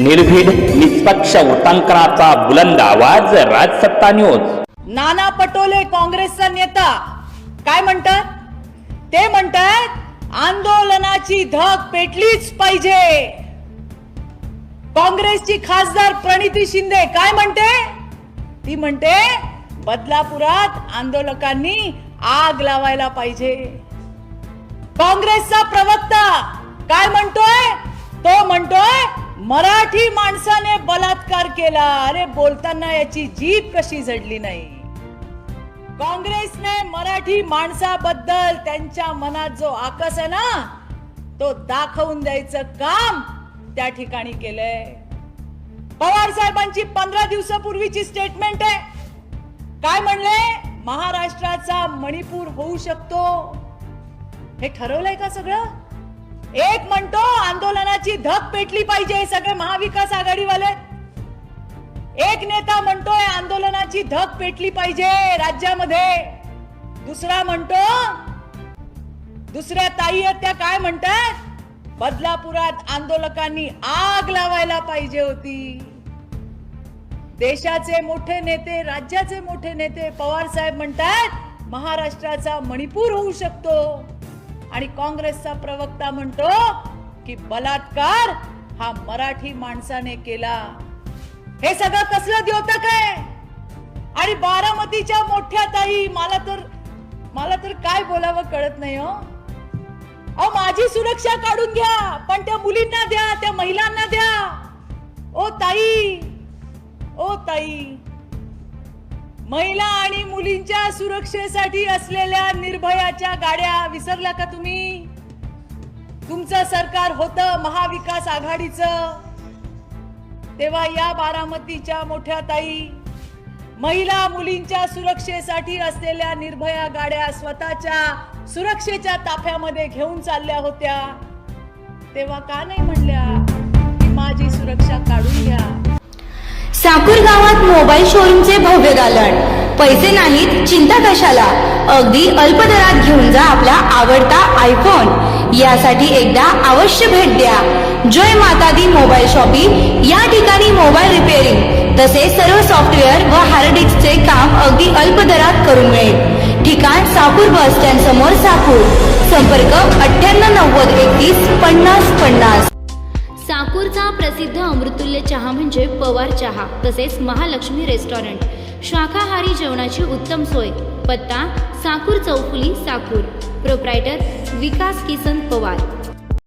निर्भीड निष्पक्ष उटंकनाचा बुलंद आवाज राजसत्ता न्यूज. नाना पटोले काँग्रेसचा नेता. काय म्हणतात? ते म्हणतात आंदोलनाची धग पेटलीच पाहिजे. काँग्रेसची खासदार प्रणिती शिंदे काय म्हणते? ती म्हणते बदलापुरात आंदोलकांनी आग लावायला पाहिजे. काँग्रेसचा प्रवक्ता काय म्हणतोय म्हणतोय? मराठी माणसाने बलात्कार केला. अरे बोलताना याची जीभ कशी जडली नाही? काँग्रेसने मराठी माणसाबद्दल त्यांच्या मनात जो आकस आहे ना तो दाखवून द्यायचं काम त्या ठिकाणी केलंय. पवार साहेबांची पंधरा दिवसापूर्वीची स्टेटमेंट आहे. काय म्हणले? महाराष्ट्राचा मणिपूर होऊ शकतो. हे ठरवलंय का सगळं? एक म्हणतो आंदोलनाची धक पेटली पाहिजे सगळे महाविकास आघाडीवाले. एक नेता म्हणतोय आंदोलनाची धक पेटली पाहिजे राज्यामध्ये. दुसरा म्हणतो दुसऱ्या ताई आहेत त्या काय म्हणतात? बदलापुरात आंदोलकांनी आग लावायला पाहिजे होती. देशाचे मोठे नेते राज्याचे मोठे नेते पवार साहेब म्हणतात महाराष्ट्राचा मणिपूर होऊ शकतो. आणि काँग्रेसचा प्रवक्ता म्हणतो की बलात्कार हा मराठी माणसाने केला. हे सगळं कसलं द्योतक आहे? आणि बारामतीच्या मोठ्या ताई मला तर मला तर काय बोलावं कळत नाही हो. अहो माझी सुरक्षा काढून घ्या पण त्या मुलींना द्या त्या महिलांना द्या. ओ ताई ओ ताई महिला आणि मुलींच्या सुरक्षेसाठी असलेल्या निर्भयाच्या गाड्या विसरल्या का तुम्ही? तुमचं सरकार होतं महाविकास आघाडीचं. तेव्हा या बारामतीच्या मोठ्या ताई महिला मुलींच्या सुरक्षेसाठी असलेल्या निर्भया गाड्या स्वतःच्या सुरक्षेच्या ताफ्यामध्ये घेऊन चालल्या होत्या. तेव्हा का नाही म्हणल्या की माझी सुरक्षा काढून घ्या. साकूर गावात मोबाईल शोरूमचे भव्य दालन पैसे नाहीत चिंता कशाला? अगदी अल्प दरात घेऊन जा आपला आवडता आयफोन यासाठी एकदा अवश्य भेट द्या. जय माता दी मोबाईल शॉपिंग. या ठिकाणी मोबाईल रिपेअरिंग. तसेच सर्व सॉफ्टवेअर व हार्ड डिस्कचे काम अगदी अल्प दरात करून मिळेल. ठिकाण साकूर बस स्टँड समोर साकूर. संपर्क अठ्ठ्याण्णव नव्वद एकतीस पन्नास पन्नास. साकूरचा प्रसिद्ध अमृतुल्य चहा म्हणजे पवार चहा तसेच महालक्ष्मी रेस्टॉरंट. शाकाहारी जेवणाची उत्तम सोय. पत्ता साकूर चौफुली साकूर. प्रोप्रायटर विकास किसन पवार.